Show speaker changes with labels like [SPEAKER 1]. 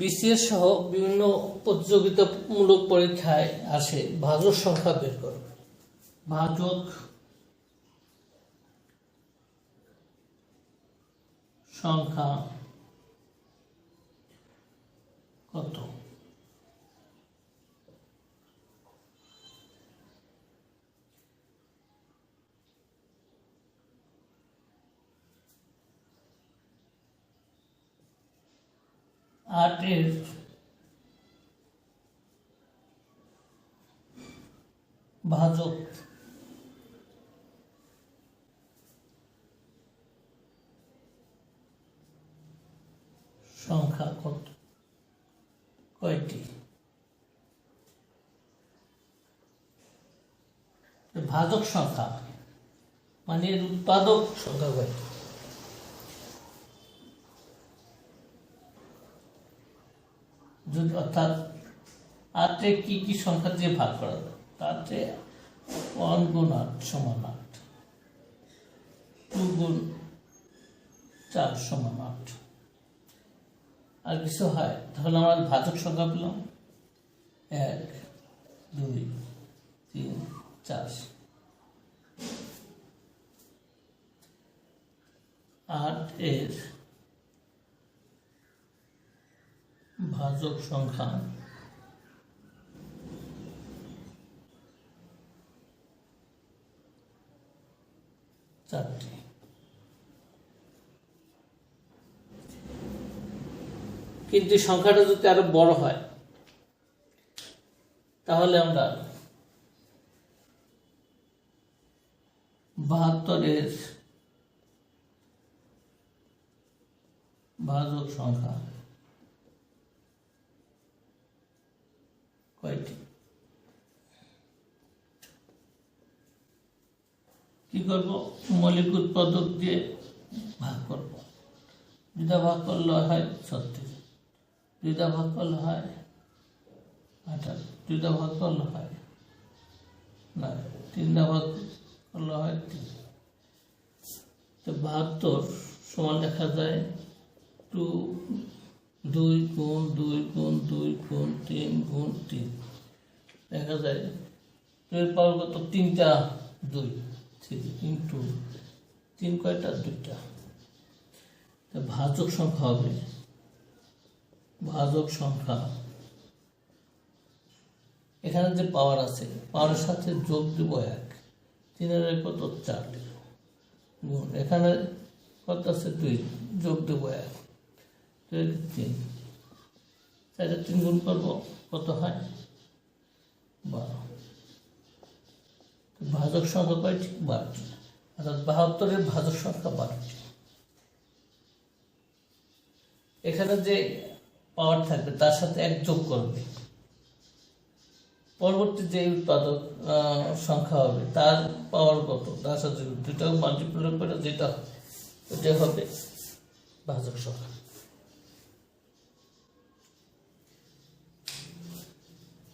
[SPEAKER 1] BCS সহ বিভিন্ন প্রতিযোগিতামূলক পরীক্ষায় আসে। ভাজক সংখ্যা বের করো। ভাজক সংখ্যা কত আটের ভাজক। সংখ্যা কত? কয়টি? ভাজক সংখ্যা। মানে উৎপাদক সংখ্যা কয়টি? যদি অর্থাৎ আটে কি কি সংখ্যা দিয়ে ভাগ করা যায়? তাতে ওয়ান গুণ আট সমান আট। টু গুণ চার সমান আট। আর কিছু হয়? তাহলে আমরা ভাজক সংখ্যা পেলাম। এক, দুই, তিন, চার। আট এর ভাজক সংখ্যা। চারটি। কিন্তু সংখ্যাটা যদি আরও বড় হয় তাহলে আমরা বাহাত্তরের ভাজক সংখ্যা কয়টি কি করব? মৌলিক উৎপাদক দিয়ে ভাগ করব। দুটা ভাগ করলে হয় ছত্রিশ। দুইটা ভাগ করলে হয় আঠাশ। দুইটা ভাগ করলে হয় না তিনটা ভাগ করলে হয় তিন। তো বাহাত্তর সমান দেখা যায় টু দুই গুণ দুই গুণ দুই গুণ তিন গুণ তিন। দেখা যায় টুয়ের পাওয়ার কত? তিনটা দুই। থ্রি ইন্টু তিন কয়টা? দুইটা। ভাজক সংখ্যা হবে। ভাজক সংখ্যা। এখানে যে পাওয়ার আছে পাওয়ারের সাথে যোগ দেব এক। তিনের কত? চার। গুণ। এখানে কত আছে? দুই। যোগ দেব এক। তিন চারটে তিন গুণ করব, কত হয়? বারো। ভাজক সংখ্যা কয়টি? বারোটি। অর্থাৎ বাহাত্তরের ভাজক সংখ্যা বারোটি। এখানে যে পাওয়ার থাকবে, তার সাথে এক যোগ করবে। পরবর্তী যে উৎপাদক সংখ্যা হবে, তার পাওয়ার কত? তার সাথে দুটাও মাল্টিপ্লাই করে যেটা হবে ভাজক সংখ্যা।